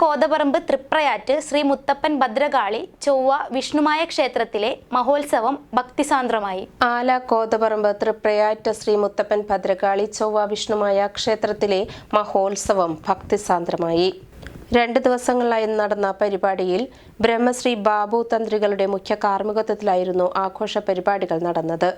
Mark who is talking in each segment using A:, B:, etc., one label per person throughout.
A: കോതപറമ്പ് തൃപ്രയാറ്റ് ശ്രീ മുത്തപ്പൻ ഭദ്രകാളി ചൊവ്വ വിഷ്ണുമായ ക്ഷേത്രത്തിലെ മഹോത്സവം ഭക്തിസാന്ദ്രമായി.
B: ആല കോതപറമ്പ് തൃപ്രയാറ്റ് ശ്രീ മുത്തപ്പൻ ഭദ്രകാളി ചൊവ്വ വിഷ്ണുമായ ക്ഷേത്രത്തിലെ മഹോത്സവം ഭക്തിസാന്ദ്രമായി. രണ്ട് ദിവസങ്ങളിലായി നടന്ന പരിപാടിയിൽ ബ്രഹ്മശ്രീ ബാബു തന്ത്രികളുടെ മുഖ്യ കാർമ്മികത്വത്തിലായിരുന്നു ആഘോഷ പരിപാടികൾ നടന്നത്.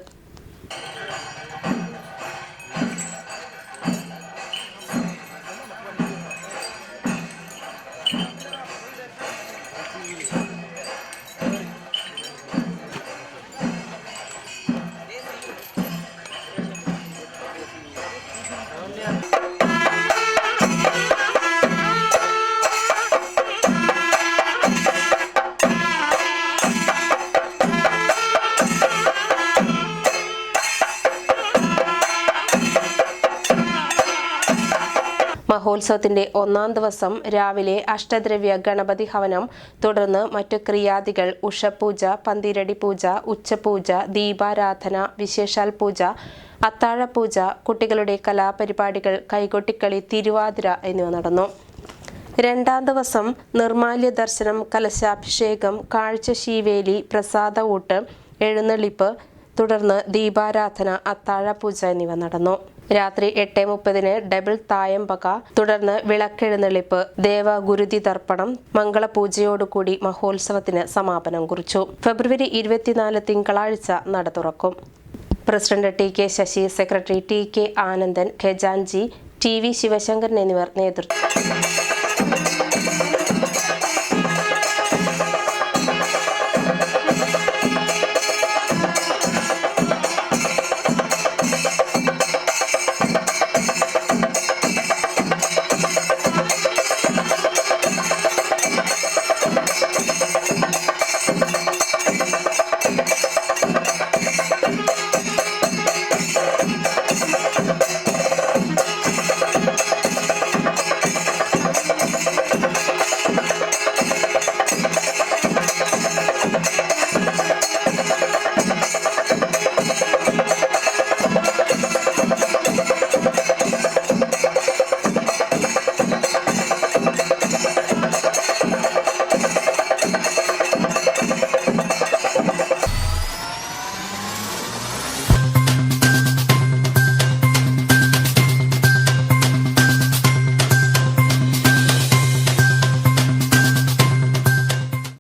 B: മഹോത്സവത്തിന്റെ ഒന്നാം ദിവസം രാവിലെ അഷ്ടദ്രവ്യ ഗണപതി ഹവനം തുടർന്ന് മറ്റു ക്രിയാദികൾ ഉഷപൂജ പന്തിരടി പൂജ ഉച്ചപൂജ ദീപാരാധന വിശേഷാൽ പൂജ അത്താഴപൂജ കുട്ടികളുടെ കലാപരിപാടികൾ കൈകൊട്ടിക്കളി തിരുവാതിര എന്നിവ നടന്നു. രണ്ടാം ദിവസം നിർമാല്യ ദർശനം കലശാഭിഷേകം കാഴ്ച ശീവേലി പ്രസാദ ഊട്ട് എഴുന്നള്ളിപ്പ് തുടർന്ന് ദീപാരാധന അത്താഴപൂജ എന്നിവ നടന്നു. രാത്രി എട്ട് മുപ്പതിന് ഡബിൾ തായമ്പക തുടർന്ന് വിളക്കെഴുന്നള്ളിപ്പ് ദേവഗുരുതി തർപ്പണം മംഗളപൂജയോടുകൂടി മഹോത്സവത്തിന് സമാപനം കുറിച്ചു. ഫെബ്രുവരി ഇരുപത്തിനാല് തിങ്കളാഴ്ച നട തുറക്കും. President T K Sasi secretary T K Anandan ഖജാൻജി T V Sivasankaran എന്നിവർ നേതൃത്വം